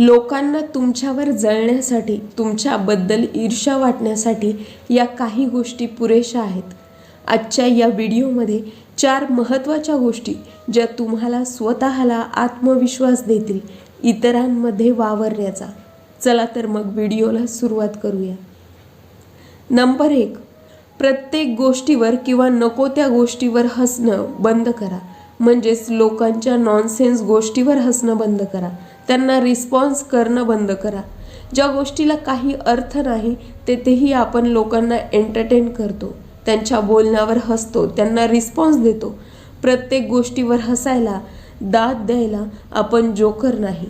लोकांना तुमच्यावर जळण्यासाठी तुमच्याबद्दल ईर्ष्या वाटण्यासाठी या काही गोष्टी पुरेशा आहेत. आजच्या या व्हिडिओमध्ये चार महत्त्वाच्या गोष्टी ज्या तुम्हाला स्वतःला आत्मविश्वास देतील इतरांमध्ये वावरण्याचा. चला तर मग व्हिडिओला सुरुवात करूया. नंबर एक प्रत्येक गोष्टीवर किंवा नको त्या गोष्टीवर हसणं बंद करा. म्हणजेच लोकांच्या नॉनसेन्स गोष्टीवर हसणं बंद करा. त्यांना रिस्पॉन्स करणं बंद करा. ज्या गोष्टीला काही अर्थ नाही तेथेही आपण लोकांना एंटरटेन करतो. त्यांच्या बोलण्यावर हसतो त्यांना रिस्पॉन्स देतो. प्रत्येक गोष्टीवर हसायला दाद द्यायला आपण जोकर नाही.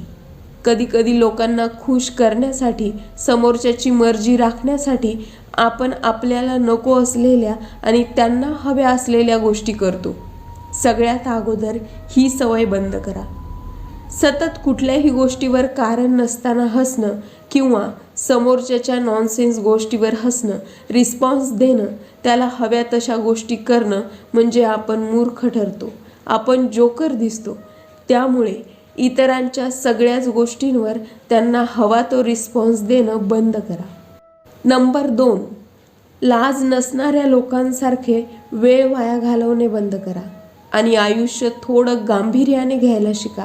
कधी कधी लोकांना खुश करण्यासाठी समोरच्याची मर्जी राखण्यासाठी आपण आपल्याला नको असलेल्या आणि त्यांना हव्या असलेल्या गोष्टी करतो. सगळ्यात अगोदर ही सवय बंद करा. सतत कुठल्याही गोष्टीवर कारण नसताना हसणं किंवा समोरच्याच्या नॉनसेन्स गोष्टीवर हसणं रिस्पॉन्स देणं त्याला हव्या तशा गोष्टी करणं म्हणजे आपण मूर्ख ठरतो. आपण जोकर दिसतो. त्यामुळे इतरांच्या सगळ्याच गोष्टींवर त्यांना हवा तो रिस्पॉन्स देणं बंद करा. नंबर दोन लाज नसणाऱ्या लोकांसारखे वेळ वाया घालवणे बंद करा. आणि आयुष्य थोडं गांभीर्याने घ्यायला शिका.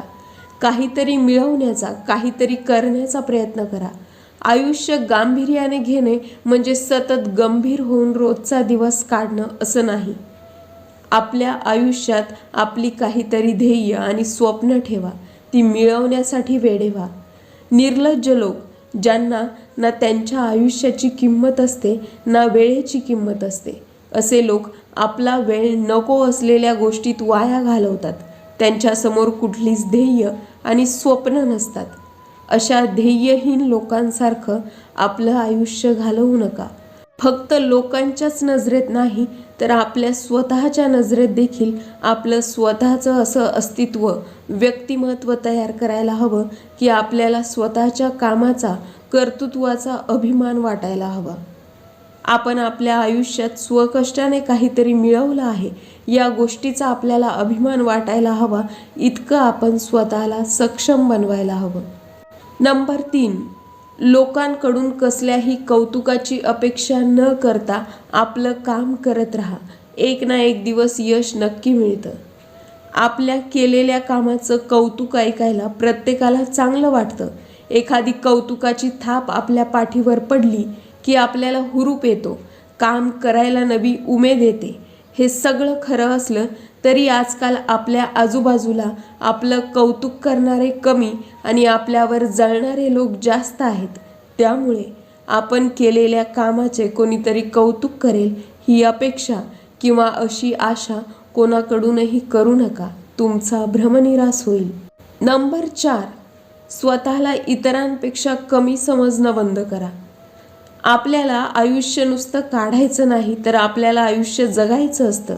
काहीतरी मिळवण्याचा काहीतरी करण्याचा प्रयत्न करा. आयुष्य गांभीर्याने घेणे म्हणजे सतत गंभीर होऊन रोजचा दिवस काढणं असं नाही. आपल्या आयुष्यात आपली काहीतरी ध्येय आणि स्वप्न ठेवा. ती मिळवण्यासाठी वेडे व्हा निर्लज्ज लोक ज्यांना ना त्यांच्या आयुष्याची किंमत असते ना वेळेची किंमत असते असे लोक आपला वेळ नको असलेल्या गोष्टीत वाया घालवतात. त्यांच्यासमोर कुठलीच ध्येय आणि स्वप्न नसतात. अशा ध्येयहीन लोकांसारखं आपलं आयुष्य घालवू नका. फक्त लोकांच्याच नजरेत नाही तर आपल्या स्वतःच्या नजरेत देखील आपलं स्वतःचं असं अस्तित्व व्यक्तिमत्व तयार करायला हवं की आपल्याला स्वतःच्या कामाचा कर्तृत्वाचा अभिमान वाटायला हवा. आपण आपल्या आयुष्यात स्वकष्टाने काहीतरी मिळवलं आहे. या गोष्टीचा आपल्याला अभिमान वाटायला हवा. इतकं आपण स्वतःला सक्षम बनवायला हवं. नंबर तीन. लोकांकडून कसल्याही कौतुकाची अपेक्षा न करता आपलं काम करत राहा. एक ना एक दिवस यश नक्की मिळतं. आपल्या केलेल्या कामाचं कौतुक ऐकायला प्रत्येकाला चांगलं वाटतं. एखादी कौतुकाची थाप आपल्या पाठीवर पडली की आपल्याला हुरूप येतो. काम करायला नवी उमेद येते. हे सगळं खरं असलं तरी आजकाल आपल्या आजूबाजूला आपलं कौतुक करणारे कमी आणि आपल्यावर जळणारे लोक जास्त आहेत. त्यामुळे आपण केलेल्या कामाचे कोणीतरी कौतुक करेल ही अपेक्षा किंवा अशी आशा कोणाकडूनही करू नका. तुमचा भ्रमनिरास होईल. नंबर चार. स्वतःला इतरांपेक्षा कमी समजणं बंद करा. आपल्याला आयुष्य नुसतं काढायचं नाही तर आपल्याला आयुष्य जगायचं असतं.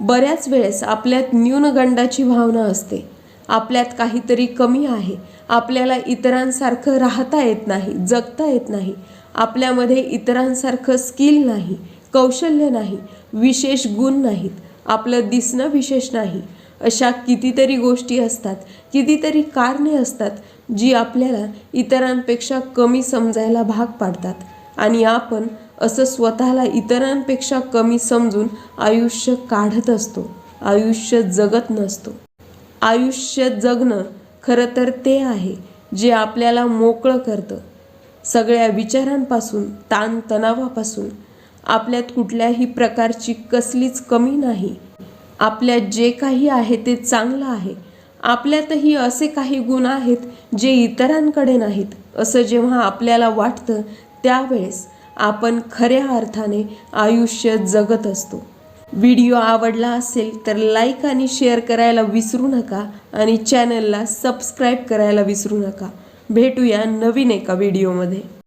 बऱ्याच वेळेस आपल्यात न्यूनगंडाची भावना असते. आपल्यात काहीतरी कमी आहे. आपल्याला इतरांसारखं राहता येत नाही जगता येत नाही. आपल्यामध्ये इतरांसारखं स्किल नाही कौशल्य नाही विशेष गुण नाहीत. आपलं दिसणं विशेष नाही. अशा कितीतरी गोष्टी असतात कितीतरी कारणे असतात जी आपल्याला इतरांपेक्षा कमी समजायला भाग पाडतात. आणि आपण असं स्वतःला इतरांपेक्षा कमी समजून आयुष्य काढत असतो. आयुष्य जगत नसतो. आयुष्य जगणं खरं तर ते आहे जे आपल्याला मोकळं करतं. सगळ्या विचारांपासून ताणतणावापासून आपल्यात कुठल्याही प्रकारची कसलीच कमी नाही. आपल्यात जे काही आहे ते चांगलं आहे. आपल्यातही असे काही गुण आहेत जे इतरांकडे नाहीत असं जेव्हा आपल्याला वाटतं त्यावेळेस आपण खऱ्या अर्थाने आयुष्य जगत असतो. व्हिडिओ आवडला असेल तर लाईक आणि शेअर करायला विसरू नका आणि चॅनलला सबस्क्राईब करायला विसरू नका. भेटूया नवीन एका व्हिडिओमध्ये.